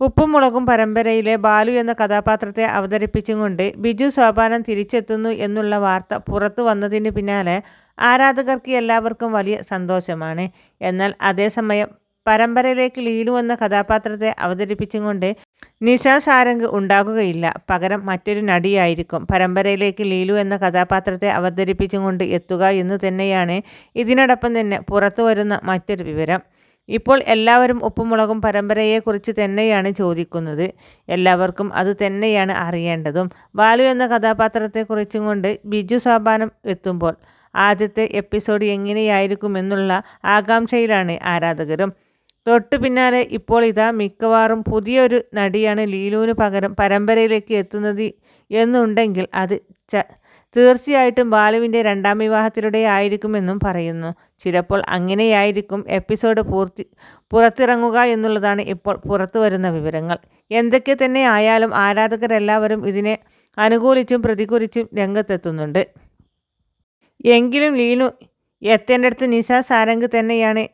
ഉപ്പും മുളകും പരമ്പരയിലെ ബാലു എന്ന കഥാപാത്രത്തെ അവതരിപ്പിച്ചും കൊണ്ട് ബിജു സോപാനം തിരിച്ചെത്തുന്നു എന്നുള്ള വാർത്ത പുറത്തു വന്നതിന് പിന്നാലെ ആരാധകർക്ക് എല്ലാവർക്കും വലിയ സന്തോഷമാണ്. എന്നാൽ അതേസമയം പരമ്പരയിലേക്ക് ലീലു എന്ന കഥാപാത്രത്തെ അവതരിപ്പിച്ചും കൊണ്ട് നിഷ സാരംഗ് ഉണ്ടാകുകയില്ല. പകരം മറ്റൊരു നടിയായിരിക്കും. പരമ്പരയിലേക്ക് ലീലു എന്ന കഥാപാത്രത്തെ അവതരിപ്പിച്ചും കൊണ്ട് എത്തുക എന്ന് തന്നെയാണ് ഇതിനോടൊപ്പം തന്നെ പുറത്തു വരുന്ന മറ്റൊരു വിവരം. ഇപ്പോൾ എല്ലാവരും ഉപ്പുമുളകും പരമ്പരയെക്കുറിച്ച് തന്നെയാണ് ചോദിക്കുന്നത്. എല്ലാവർക്കും അത് തന്നെയാണ് അറിയേണ്ടതും. ബാലു എന്ന കഥാപാത്രത്തെക്കുറിച്ചും കൊണ്ട് ബിജു സോപാനം എത്തുമ്പോൾ ആദ്യത്തെ എപ്പിസോഡ് എങ്ങനെയായിരിക്കുമെന്നുള്ള ആകാംക്ഷയിലാണ് ആരാധകരും. തൊട്ടു പിന്നാലെ ഇപ്പോൾ ഇതാ മിക്കവാറും പുതിയൊരു നടിയാണ് ലീലുവിന് പകരം പരമ്പരയിലേക്ക് എത്തുന്നത് എന്നുണ്ടെങ്കിൽ അത് തീർച്ചയായിട്ടും ബാലുവിന്റെ രണ്ടാം വിവാഹത്തിലൂടെ ആയിരിക്കുമെന്നും പറയുന്നു. ചിലപ്പോൾ അങ്ങനെയായിരിക്കും എപ്പിസോഡ് പൂർത്തി പുറത്തിറങ്ങുക എന്നുള്ളതാണ് ഇപ്പോൾ പുറത്തു വരുന്ന വിവരങ്ങൾ. എന്തൊക്കെ തന്നെ ആയാലും ആരാധകരെല്ലാവരും ഇതിനെ അനുകൂലിച്ചും പ്രതികൂലിച്ചും രംഗത്തെത്തുന്നുണ്ട്. എങ്കിലും ലീനു എത്തേണ്ടടുത്ത് നിഷ സാരംഗ് തന്നെയാണ്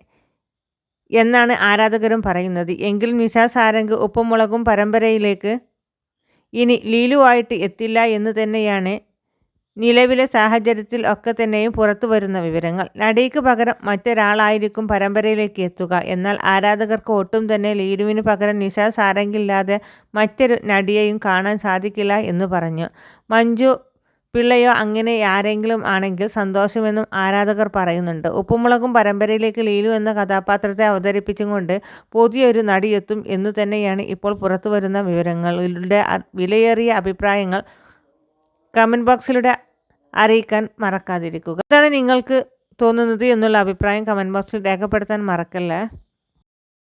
എന്നാണ് ആരാധകരും പറയുന്നത്. എങ്കിലും നിഷ സാരംഗ് ഉപ്പുമുളകും പരമ്പരയിലേക്ക് ഇനി ലീലുവായിട്ട് എത്തില്ല എന്ന് തന്നെയാണ് നിലവിലെ സാഹചര്യത്തിൽ ഒക്കെ തന്നെയും പുറത്തു വരുന്ന വിവരങ്ങൾ. നടിക്ക് പകരം മറ്റൊരാളായിരിക്കും പരമ്പരയിലേക്ക് എത്തുക. എന്നാൽ ആരാധകർക്ക് ഒട്ടും തന്നെ ലീരുവിന് പകരം നിഷ സാരംഗില്ലാതെ മറ്റൊരു നടിയെയും കാണാൻ സാധിക്കില്ല എന്ന് പറഞ്ഞു. മഞ്ജു പിള്ളയോ അങ്ങനെ ആരെങ്കിലും ആണെങ്കിൽ സന്തോഷമെന്നും ആരാധകർ പറയുന്നുണ്ട്. ഉപ്പുമുളകും പരമ്പരയിലേക്ക് ലീലു എന്ന കഥാപാത്രത്തെ അവതരിപ്പിച്ചുകൊണ്ട് പുതിയൊരു നടിയെത്തും എന്നു തന്നെയാണ് ഇപ്പോൾ പുറത്തു വരുന്ന വിവരങ്ങളുടെ വിലയേറിയ അഭിപ്രായങ്ങൾ. കമന്റ് ബോക്സിലൂടെ അറിയിക്കാൻ മറക്കാതിരിക്കുക. എന്താണ് നിങ്ങൾക്ക് തോന്നുന്നത് എന്നുള്ള അഭിപ്രായം കമന്റ് ബോക്സിൽ രേഖപ്പെടുത്താൻ മറക്കല്ലേ.